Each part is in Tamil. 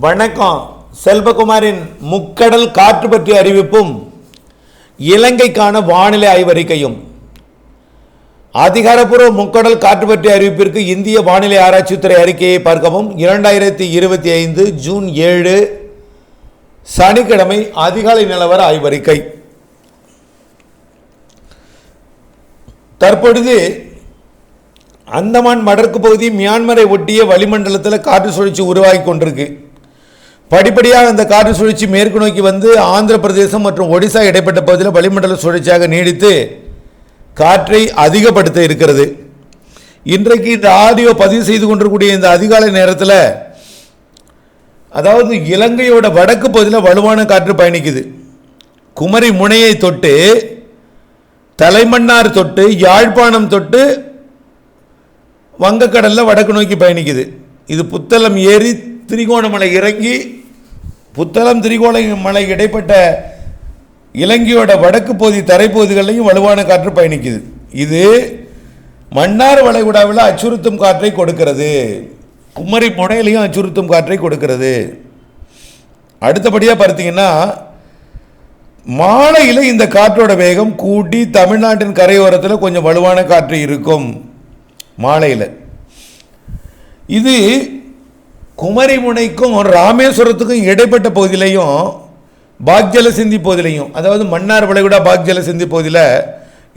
வணக்கம். செல்வகுமாரின் முக்கடல் காற்று பற்றிய அறிவிப்பும் இலங்கைக்கான வானிலை ஆய்வறிக்கையும். அதிகாரப்பூர்வ முக்கடல் காற்று பற்றிய அறிவிப்பிற்கு இந்திய வானிலை ஆராய்ச்சித்துறை அறிக்கையை பார்க்கவும். இரண்டாயிரத்தி இருபத்தி ஐந்து ஜூன் ஏழு சனிக்கிழமை அதிகாலை நிலவர ஆய்வறிக்கை. தற்பொழுது அந்தமான் வடக்கு பகுதி மியான்மரை ஒட்டிய வளிமண்டலத்தில் காற்று சுழற்சி உருவாகி கொண்டிருக்கு. படிப்படியாக அந்த காற்று சுழற்சி மேற்கு நோக்கி வந்து ஆந்திர பிரதேசம் மற்றும் ஒடிசா இடைப்பட்ட பகுதியில் வளிமண்டல சுழற்சியாக நீடித்து காற்றை அதிகப்படுத்த இருக்கிறது. இன்றைக்கு இந்த ஆடியோ பதிவு செய்து கொண்டிருக்கூடிய இந்த அதிகாலை நேரத்தில் அதாவது இலங்கையோட வடக்கு பகுதியில் வலுவான காற்று பயணிக்குது. குமரி முனையை தொட்டு தலைமன்னார் தொட்டு யாழ்ப்பாணம் தொட்டு வங்கக்கடலில் வடக்கு நோக்கி பயணிக்குது. இது புத்தளம் ஏறி திரிகோணமலை இறங்கி புத்தளம் திரிகோணமலை இடைப்பட்ட இலங்கையோட வடக்கு பகுதி தரைப்பகுதிகளையும் வலுவான காற்று பயணிக்குது. இது மன்னார் வளைகுடாவில் அச்சுறுத்தும் காற்றை கொடுக்கிறது. குமரி முனையிலையும் அச்சுறுத்தும் காற்றை கொடுக்கிறது. அடுத்தபடியாக பார்த்தீங்கன்னா மாலையில் இந்த காற்றோட வேகம் கூட்டி தமிழ்நாட்டின் கரையோரத்தில் கொஞ்சம் வலுவான காற்று இருக்கும். மாலையில். இது குமரி முனைக்கும் ராமேஸ்வரத்துக்கும் இடைப்பட்ட பகுதியிலையும் பாக்ஜல சிந்தி பகுதியிலையும் அதாவது மன்னார் வளைகுடா பாக்ஜல சிந்தி பகுதியில்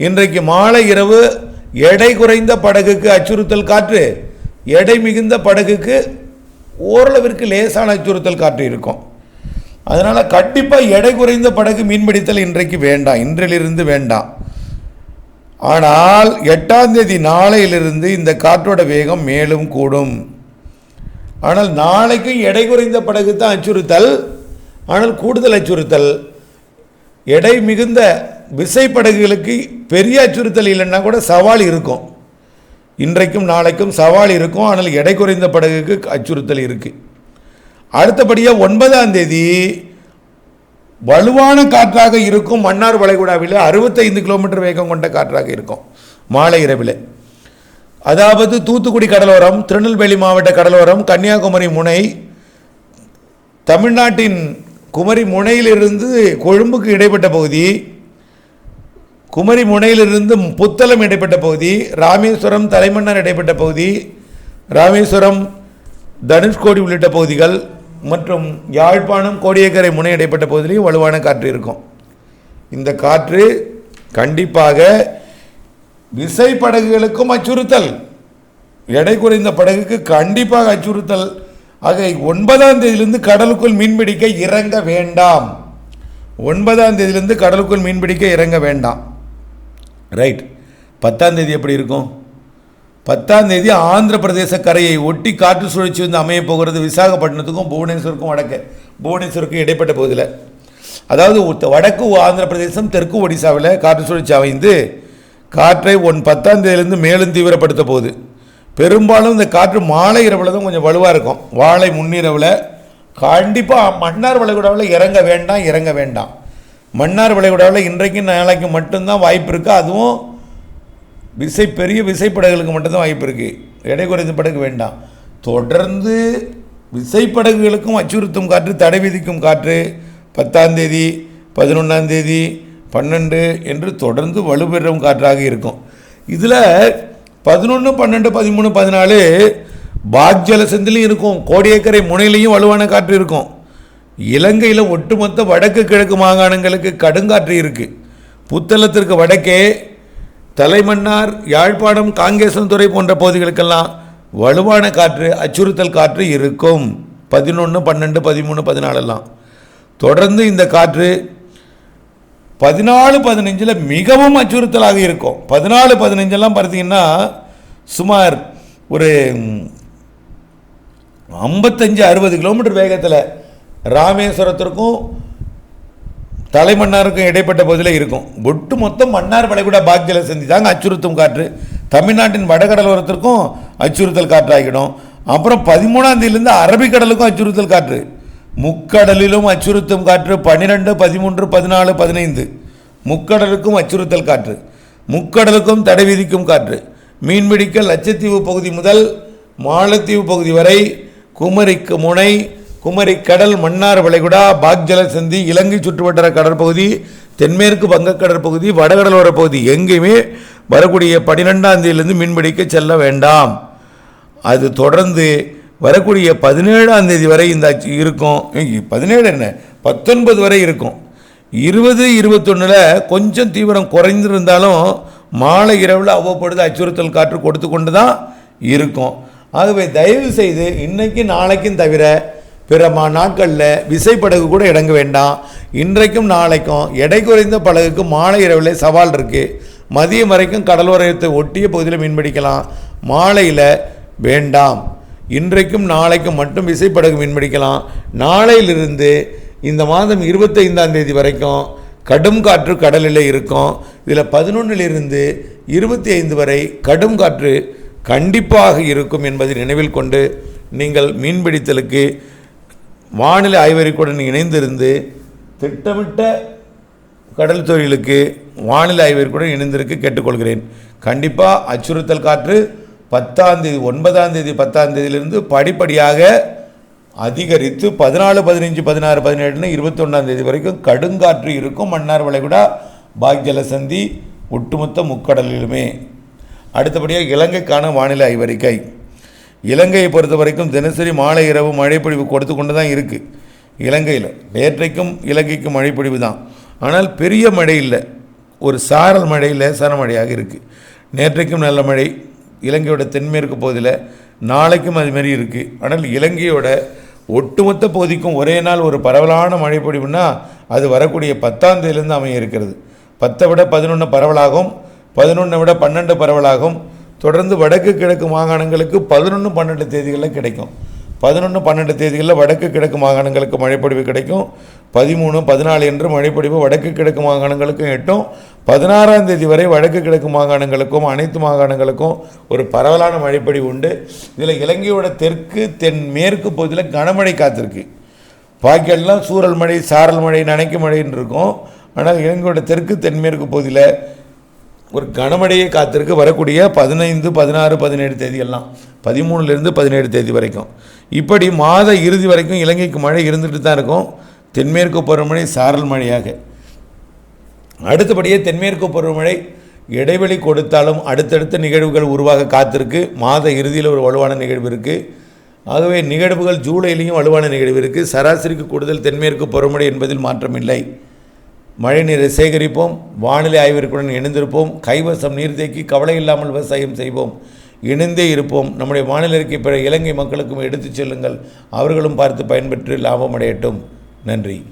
இன்றைக்கு மாலை இரவு எடை குறைந்த படகுக்கு அச்சுறுத்தல் காற்று எடை மிகுந்த படகுக்கு ஓரளவிற்கு லேசான அச்சுறுத்தல் காற்று இருக்கும். அதனால் கண்டிப்பாக எடை குறைந்த படகு மீன்பிடித்தல் இன்றைக்கு வேண்டாம் இன்றிலிருந்து வேண்டாம். ஆனால் எட்டாம் தேதி நாளையிலிருந்து இந்த காற்றோட வேகம் மேலும் கூடும். ஆனால் நாளைக்கும் எடை குறைந்த படகு தான் அச்சுறுத்தல். ஆனால் கூடுதல் அச்சுறுத்தல். எடை மிகுந்த விசைப்படகுகளுக்கு பெரிய அச்சுறுத்தல் இல்லைன்னா கூட சவால் இருக்கும். இன்றைக்கும் நாளைக்கும் சவால் இருக்கும். ஆனால் எடை குறைந்த படகுக்கு அச்சுறுத்தல் இருக்குது அடுத்தபடியாக ஒன்பதாம் தேதி வலுவான காற்றாக இருக்கும் மன்னார் வளைகுடாவில் அறுபத்தைந்து கிலோமீட்டர் வேகம் கொண்ட காற்றாக இருக்கும். மாலை இரவில். அதாவது தூத்துக்குடி கடலோரம் திருநெல்வேலி மாவட்ட கடலோரம் கன்னியாகுமரி முனை தமிழ்நாட்டின் குமரி முனையிலிருந்து கொழும்புக்கு இடைப்பட்ட பகுதி குமரி முனையிலிருந்து புத்தளம் இடைப்பட்ட பகுதி ராமேஸ்வரம் தலைமன்னார் இடைப்பட்ட பகுதி ராமேஸ்வரம் தனுஷ்கோடி உள்ளிட்ட பகுதிகள் மற்றும் யாழ்ப்பாணம் கோடியக்கரை முனை இடைப்பட்ட பகுதியிலையும் வலுவான காற்று இருக்கும். இந்த காற்று கண்டிப்பாக விசை படகுகளுக்கும் அச்சுறுத்தல். எடை குறைந்த படகுக்கு கண்டிப்பாக அச்சுறுத்தல். ஆக ஒன்பதாம் தேதியிலிருந்து கடலுக்குள் மீன்பிடிக்க இறங்க வேண்டாம். ஒன்பதாம் தேதியிலிருந்து கடலுக்குள் மீன்பிடிக்க இறங்க வேண்டாம். ரைட் பத்தாம் தேதி எப்படி இருக்கும்? பத்தாம் தேதி ஆந்திர பிரதேச கரையை ஒட்டி காற்று சுழற்சி வந்து அமைய போகிறது விசாகப்பட்டினத்துக்கும் புவனேஸ்வருக்கும் வடக்கு. புவனேஸ்வருக்கும் இடைப்பட்ட பகுதியில். அதாவது வடக்கு ஆந்திர பிரதேசம் தெற்கு ஒடிசாவில் காற்று சுழற்சி அமைந்து காற்றை ஒன் பத்தாம் தேதியிலேருந்து மேலும் தீவிரப்படுத்த போகுது. பெரும்பாலும் இந்த காற்று மாலை இரவில் தான் கொஞ்சம் வலுவாக இருக்கும். வாழை முன்னிரவில் கண்டிப்பாக மன்னார் வளைகுடாவில் இறங்க வேண்டாம் இறங்க வேண்டாம். மன்னார் வளைகுடாவில் இன்றைக்கும் நாளைக்கு மட்டும்தான் வாய்ப்பு இருக்குது அதுவும் விசை பெரிய விசைப்படகுகளுக்கு மட்டும்தான் வாய்ப்பு இருக்குது எடை குறைந்த படகு வேண்டாம். தொடர்ந்து விசைப்படகுகளுக்கும் அச்சுறுத்தும் காற்று தடை விதிக்கும் காற்று. பத்தாம் தேதி பதினொன்றாம் தேதி பன்னெண்டு என்று தொடர்ந்து வலுப்பெறும் காற்றாக இருக்கும். இதில் பதினொன்று பன்னெண்டு பதிமூணு பதினாலு பாக்ஜல செந்திலையும் இருக்கும். கோடியக்கரை முனையிலையும் வலுவான காற்று இருக்கும். இலங்கையில் ஒட்டுமொத்த வடக்கு கிழக்கு மாகாணங்களுக்கு கடுங்காற்று இருக்குது புத்தளத்திற்கு வடக்கே தலைமன்னார் யாழ்ப்பாணம் காங்கேசன்துறை போன்ற பகுதிகளுக்கெல்லாம் வலுவான காற்று அச்சுறுத்தல் காற்று இருக்கும். பதினொன்று பன்னெண்டு பதிமூணு பதினாலெல்லாம். தொடர்ந்து இந்த காற்று பதினாலு பதினஞ்சில் மிகவும் அச்சுறுத்தலாக இருக்கும். பதினாலு பதினஞ்செல்லாம் பார்த்தீங்கன்னா சுமார் ஒரு ஐம்பத்தஞ்சு அறுபது கிலோமீட்டர் வேகத்தில் ராமேஸ்வரத்திற்கும் தலைமன்னாருக்கும் இடைப்பட்ட பகுதியில் இருக்கும். ஒட்டு மொத்தம் மன்னார் வளைகுடா பாக்கியில் செஞ்சு தாங்க அச்சுறுத்தும் காற்று. தமிழ்நாட்டின் வடகடலோரத்திற்கும் அச்சுறுத்தல் காற்றாகிடும். அப்புறம் பதிமூணாம் தேதியிலேருந்து அரபிக்கடலுக்கும் அச்சுறுத்தல் காற்று. முக்கடலிலும் அச்சுறுத்தும் காற்று பன்னிரெண்டு பதிமூன்று பதினாலு பதினைந்து. முக்கடலுக்கும் அச்சுறுத்தல் காற்று. முக்கடலுக்கும் தடை விதிக்கும் காற்று. மீன்பிடிக்க லட்சத்தீவு பகுதி முதல் மாலத்தீவு பகுதி வரை குமரிக்கு முனை குமரி கடல் மன்னார் வளைகுடா பாக்ஜல சந்தி இலங்கை சுற்றுவட்டார கடற்பகுதி தென்மேற்கு வங்கக்கடற்பகுதி வடகடலோர பகுதி எங்கேயுமே வரக்கூடிய பன்னிரெண்டாம் தேதியிலிருந்து மீன்பிடிக்க செல்ல வேண்டாம். அது தொடர்ந்து வரக்கூடிய பதினேழாம் தேதி வரை இந்த அச்சு இருக்கும். பதினேழு என்ன? பத்தொன்பது வரை இருக்கும். இருபது இருபத்தொன்னில் கொஞ்சம் தீவிரம் குறைந்திருந்தாலும் மாலை இரவில் அவ்வப்பொழுது அச்சுறுத்தல் காற்று கொடுத்து கொண்டு தான் இருக்கும். ஆகவே தயவு செய்து இன்றைக்கும் நாளைக்கும் தவிர பிற மா நாட்களில் விசைப்படகு கூட இடங்க வேண்டாம். இன்றைக்கும் நாளைக்கும் எடை குறைந்த படகுக்கு மாலை இரவில் சவால் இருக்குது மதியம் வரைக்கும் கடலோரத்தை ஒட்டிய பகுதியில் மீன்பிடிக்கலாம் மாலையில் வேண்டாம். இன்றைக்கும் நாளைக்கும் மட்டும் விசைப்படகு மீன்பிடிக்கலாம். நாளையிலிருந்து இந்த மாதம் இருபத்தைந்தாம் தேதி வரைக்கும் கடும் காற்று கடலில் இருக்கும். இதில் பதினொன்றிலிருந்து இருபத்தி ஐந்து வரை கடும் காற்று கண்டிப்பாக இருக்கும் என்பதை நினைவில் கொண்டு நீங்கள் மீன்பிடித்தலுக்கு வானிலை ஆய்வறிக்கையுடன் இணைந்திருந்து திட்டமிட்ட கடல் தொழிலுக்கு வானிலை ஆய்வறிக்கையுடன் இணைந்திருக்க கேட்டுக்கொள்கிறேன். கண்டிப்பாக அச்சுறுத்தல் காற்று பத்தாம் தேதி ஒன்பதாம் தேதி பத்தாம் தேதியிலிருந்து படிப்படியாக அதிகரித்து பதினாலு பதினஞ்சு பதினாறு பதினேழுன்னு இருபத்தொன்னாம் தேதி வரைக்கும் கடுங்காற்று இருக்கும். மன்னார் வளைகுடா பாக்ஜல சந்தி ஒட்டுமொத்த முக்கடலிலுமே. அடுத்தபடியாக இலங்கைக்கான வானிலை ஆய்வறிக்கை. இலங்கையை பொறுத்த வரைக்கும் தினசரி மாலை இரவு மழைப்பொழிவு கொடுத்து கொண்டு தான் இருக்குது இலங்கையில் நேற்றைக்கும் இலங்கைக்கும் மழைப்பொழிவு தான். ஆனால் பெரிய மழை இல்லை ஒரு சாரல் மழை லேசான மழையாக இருக்குது நேற்றைக்கும் நல்ல மழை இலங்கையோட தென்மேற்கு பகுதியில் நாளைக்கும் அதுமாரி இருக்குது ஆனால் இலங்கையோட ஒட்டுமொத்த பகுதிக்கும் ஒரே நாள் ஒரு பரவலான மழை பொழிவுனா அது வரக்கூடிய பத்தாம் தேதியிலேருந்து அமைய இருக்கிறது. பத்தை விட பதினொன்று பரவலாகும் பதினொன்றை விட பன்னெண்டு பரவலாகும். தொடர்ந்து வடக்கு கிழக்கு மாகாணங்களுக்கு பதினொன்று பன்னெண்டு தேதிகளில் கிடைக்கும். பதினொன்று பன்னெண்டு தேதிகளில் வடக்கு கிழக்கு மாகாணங்களுக்கு மழைப்பொழிவு கிடைக்கும். பதிமூணு பதினாலு என்று மழைப்பொழிவு வடக்கு கிழக்கு மாகாணங்களுக்கும் எட்டும். பதினாறாம் தேதி வரை வடக்கு கிழக்கு மாகாணங்களுக்கும் அனைத்து மாகாணங்களுக்கும் ஒரு பரவலான மழைப்பொழிவு உண்டு. இதில் இலங்கையோட தெற்கு தென் மேற்கு பகுதியில் கனமழை காத்திருக்கு. பாக்கெல்லாம் சூறல் மழை சாரல் மழை நனைக்கும் மழைன்னு இருக்கும். ஆனால் இலங்கையோட தெற்கு தென்மேற்கு பகுதியில் ஒரு கனமழையை காத்திருக்கு வரக்கூடிய பதினைந்து பதினாறு பதினேழு தேதியெல்லாம் பதிமூணுலேருந்து பதினேழு தேதி வரைக்கும். இப்படி மாத இறுதி வரைக்கும் இலங்கைக்கு மழை இருந்துட்டு தான் இருக்கும். தென்மேற்கு பருவமழை சாரல் மழையாக. அடுத்தபடியே தென்மேற்கு பருவமழை இடைவெளி கொடுத்தாலும் அடுத்தடுத்த நிகழ்வுகள் உருவாக காத்திருக்கு. மாத இறுதியில் ஒரு வலுவான நிகழ்வு இருக்குது ஆகவே நிகழ்வுகள் ஜூலையிலையும் வலுவான நிகழ்வு இருக்குது சராசரிக்கு கூடுதல் தென்மேற்கு பருவமழை என்பதில் மாற்றமில்லை. மழை நீரை சேகரிப்போம் வானிலை ஆய்விற்குடன் இணைந்திருப்போம் கைவசம் நீர்த்தேக்கி கவலை இல்லாமல் விவசாயம் செய்வோம். இணைந்தே இருப்போம். நம்முடைய மாநிலருக்கு பிற இலங்கை மக்களுக்கும் எடுத்துச் செல்லுங்கள். அவர்களும் பார்த்து பயன்பெற்று லாபம் அடையட்டும் நன்றி.